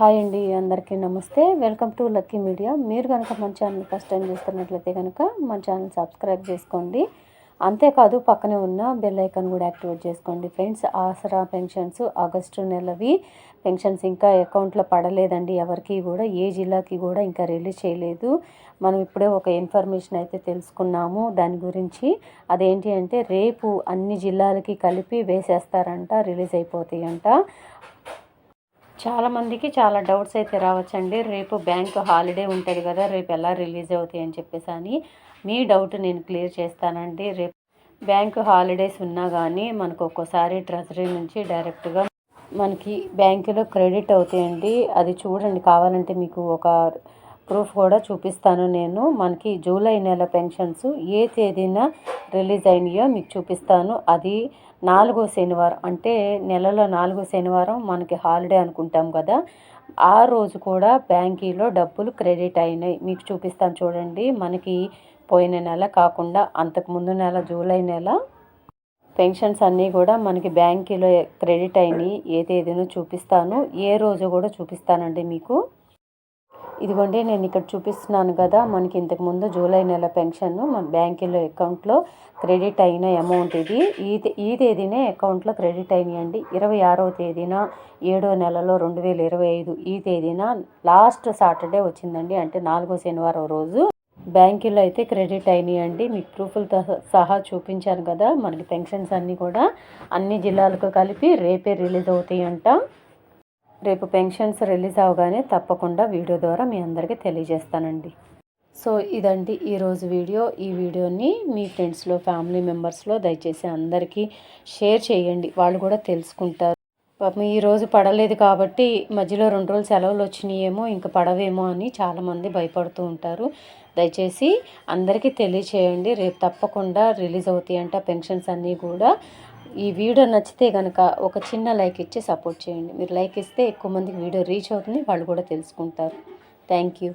Hi అండి అందరికీ నమస్తే. Welcome to lucky media. మీరు కనుక మన ఛానల్ ఫస్ట్ టైం చూస్తున్నట్లయితే కనుక మన ఛానల్ సబ్స్క్రైబ్ చేసుకోండి. అంతేకాదు పక్కనే ఉన్న బెల్ ఐకాన్ కూడా యాక్టివేట్ చేసుకోండి. ఫ్రెండ్స్ ఆసరా పెన్షన్స్ ఆగస్టు నెలవి. పెన్షన్స్ ఇంకా అకౌంట్లో పడలేదండి. ఎవరికి కూడా ఏ జిల్లాకి కూడా ఇంకా రిలీజ్ చేయలేదు. మనం ఇప్పుడే ఒక ఇన్ఫర్మేషన్ అయితే తెలుసుకున్నాము. దాని గురించి అదేంటి అంటే రేపు అన్ని జిల్లాలకి కలిపి వేసేస్తారంట రిలీజ్ అయిపోతాయంట. చాలామందికి చాలా డౌట్స్ అయితే రావచ్చండి. రేపు బ్యాంక్ హాలిడే ఉంటుంది కదా రేపు ఎలా రిలీజ్ అవుతాయి అని చెప్పేసి అని మీ డౌట్ నేను క్లియర్ చేస్తానండి. రేపు బ్యాంక్ హాలిడేస్ ఉన్నా కానీ మనకు ఒక్కోసారి ట్రెజరీ నుంచి డైరెక్ట్గా మనకి బ్యాంకులో క్రెడిట్ అవుతాయండి. అది చూడండి కావాలంటే మీకు ఒక ప్రూఫ్ కూడా చూపిస్తాను నేను. మనకి జూలై నెల పెన్షన్స్ ఏ తేదీన రిలీజ్ అయినాయో మీకు చూపిస్తాను. అది నాలుగో శనివారం అంటే నెలలో నాలుగో శనివారం మనకి హాలిడే అనుకుంటాం కదా. ఆ రోజు కూడా బ్యాంకీలో డబ్బులు క్రెడిట్ అయినాయి. మీకు చూపిస్తాను చూడండి. మనకి పోయిన నెల కాకుండా అంతకుముందు నెల జూలై నెల పెన్షన్స్ అన్నీ కూడా మనకి బ్యాంకీలో క్రెడిట్ అయినాయి. ఏ తేదీనో చూపిస్తాను. ఏ రోజు కూడా చూపిస్తానండి మీకు. ఇదిగోండి నేను ఇక్కడ చూపిస్తున్నాను కదా మనకి ఇంతకుముందు జూలై నెల పెన్షన్ మన బ్యాంకులో అకౌంట్లో క్రెడిట్ అయిన అమౌంట్ ఇది. ఈ ఈ తేదీనే అకౌంట్లో క్రెడిట్ అయినాయండి. ఇరవై ఆరవ తేదీన ఏడో నెలలో రెండు వేల ఇరవై ఐదు ఈ తేదీన లాస్ట్ సాటర్డే వచ్చిందండి. అంటే నాలుగో శనివారం రోజు బ్యాంకులో అయితే క్రెడిట్ అయినాయండి. మీకు ప్రూఫ్లతో సహా చూపించాను కదా మనకి పెన్షన్స్ అన్నీ కూడా అన్ని జిల్లాలకు కలిపి రేపే రిలీజ్ అవుతాయంట. రేపు పెన్షన్స్ రిలీజ్ అవగానే తప్పకుండా వీడియో ద్వారా మీ అందరికీ తెలియజేస్తానండి. సో ఇదండి ఈరోజు వీడియో. ఈ వీడియోని మీ ఫ్రెండ్స్లో ఫ్యామిలీ మెంబర్స్లో దయచేసి అందరికీ షేర్ చేయండి. వాళ్ళు కూడా తెలుసుకుంటారు. పాపం ఈరోజు పడలేదు కాబట్టి మధ్యలో రెండు రోజులు సెలవులు వచ్చినాయేమో ఇంకా పడవేమో అని చాలామంది భయపడుతూ ఉంటారు. దయచేసి అందరికీ తెలియచేయండి. రేపు తప్పకుండా రిలీజ్ అవుతాయంట పెన్షన్స్ అన్నీ కూడా. ఈ వీడియో నచ్చితే కనుక ఒక చిన్న లైక్ ఇచ్చి సపోర్ట్ చేయండి. మీరు లైక్ ఇస్తే ఎక్కువ మందికి వీడియో రీచ్ అవుతుంది. వాళ్ళు కూడా తెలుసుకుంటారు. Thank you.